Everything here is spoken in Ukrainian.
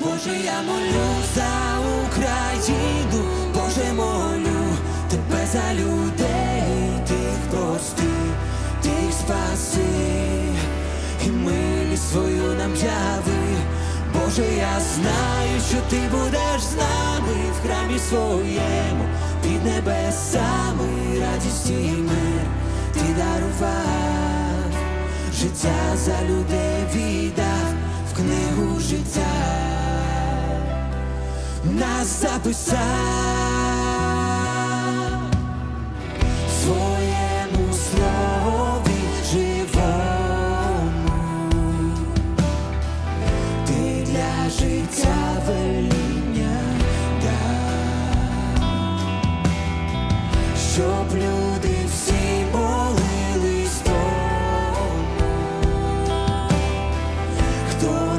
Боже, я молю за Україну, Боже, молю тебе за людей, тих прости, тих спаси, і милість свою нам яви. Боже, я знаю, що ти будеш з нами в храмі своєму, під небесами, радість і мир ти дарував, життя за людей віддав нас записав. Своєму слові живому, ти для життя веління щоб люди всі молились тому, хто.